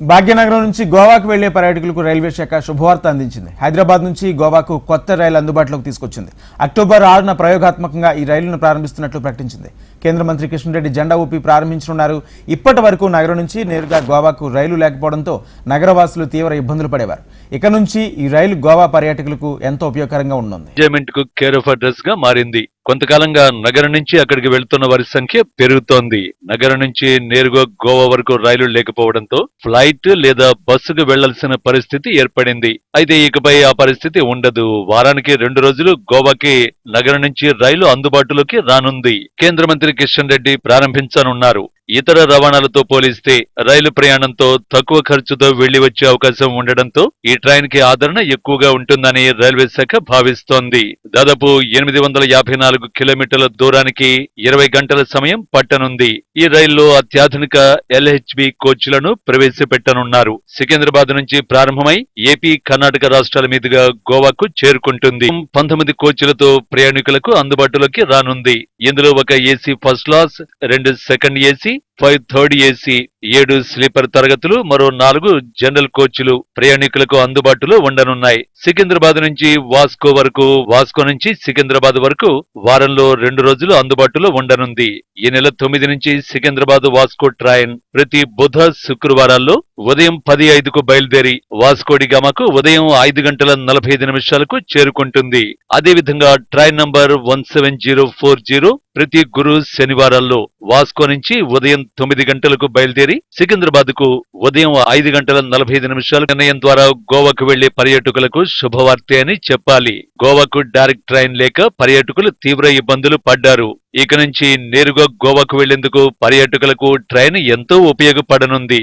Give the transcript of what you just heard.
భాగ్యనగరం నుంచి గోవాకు వెళ్ళే పర్యాటకులకు రైల్వే శాఖ శుభవార్త అందించింది. హైదరాబాద్ నుంచి గోవాకు కొత్త రైలు అందుబాటులోకి తీసుకొచ్చింది. అక్టోబర్ ఆరున ప్రయోగాత్మకంగా ఈ రైలును ప్రారంభిస్తున్నట్లు ప్రకటించింది. కేంద్ర మంత్రి కిషన్ రెడ్డి జెండా ఊపి ప్రారంభించనున్నారు. ఇప్పటి వరకు నగరం నుంచి నేరుగా గోవాకు రైలు లేకపోవడంతో నగరవాసులు తీవ్ర ఇబ్బందులు పడేవారు. ఇక నుంచి ఈ రైలు గోవా పర్యాటకులకు ఎంతో ఉపయోగకరంగా ఉంటుంది కేర్ ఆఫ్ అడ్రస్గా మారింది. కొంతకాలంగా నగరం నుంచి అక్కడికి వెళ్తున్న వారి సంఖ్య పెరుగుతోంది. నగరం నుంచి నేరుగా గోవా వరకు రైలు లేకపోవడంతో ఫ్లైట్ లేదా బస్సుకు వెళ్ళాల్సిన పరిస్థితి ఏర్పడింది. అయితే ఇకపై ఆ పరిస్థితి ఉండదు. వారానికి రెండు రోజులు గోవాకి నగరం నుంచి రైలు అందుబాటులోకి రానుంది. కేంద్ర మంత్రి కిషన్ రెడ్డి ప్రారంభించనున్నారు. ఇతర రవాణాలతో పోలిస్తే రైలు ప్రయాణంతో తక్కువ ఖర్చుతో వెళ్ళి వచ్చే అవకాశం ఉండడంతో ఈ ట్రైన్కి ఆదరణ ఎక్కువగా ఉంటుందని రైల్వే శాఖ భావిస్తోంది. దాదాపు ఎనిమిది వందల యాభై నాలుగు కిలోమీటర్ల దూరానికి ఇరవై గంటల సమయం పట్టనుంది. ఈ రైల్లో అత్యాధునిక ఎల్హెచ్బి కోచ్లను ప్రవేశపెట్టనున్నారు. సికింద్రాబాద్ నుంచి ప్రారంభమై ఏపీ కర్ణాటక రాష్ట్రాల మీదుగా గోవాకు చేరుకుంటుంది. పంతొమ్మిది కోచ్లతో ప్రయాణికులకు అందుబాటులోకి రానుంది. ఇందులో ఒక ఏసీ ఫస్ట్ క్లాస్ రెండు second AC five third AC ఏడు స్లీపర్ తరగతులు మరో నాలుగు జనరల్ కోచ్లు ప్రయాణికులకు అందుబాటులో ఉండనున్నాయి. సికింద్రాబాద్ నుంచి వాస్కో వరకు వాస్కో నుంచి సికింద్రాబాద్ వరకు వారంలో రెండు రోజులు అందుబాటులో ఉండనుంది. ఈ నెల తొమ్మిది నుంచి సికింద్రాబాద్ వాస్కో ట్రైన్ ప్రతి బుధ శుక్రవారాల్లో ఉదయం పది ఐదుకు బయలుదేరి వాస్కోడి గమకు ఉదయం ఐదు గంటల నలభై ఐదు నిమిషాలకు చేరుకుంటుంది. అదేవిధంగా train number one seven zero four zero ప్రతి గురు శనివారాల్లో వాస్కో నుంచి ఉదయం తొమ్మిది గంటలకు బయలుదేరి సికింద్రాబాద్కు ఉదయం ఐదు గంటల నలభై ఐదు నిమిషాల నిర్ణయం ద్వారా గోవాకు వెళ్ళే పర్యాటకులకు శుభవార్త అని చెప్పాలి. గోవాకు డైరెక్ట్ ట్రైన్ లేక పర్యాటకులు తీవ్ర ఇబ్బందులు పడ్డారు. ఇక నుంచి నేరుగా గోవాకు వెళ్ళేందుకు పర్యాటకులకు ట్రైన్ ఎంతో ఉపయోగపడనుంది.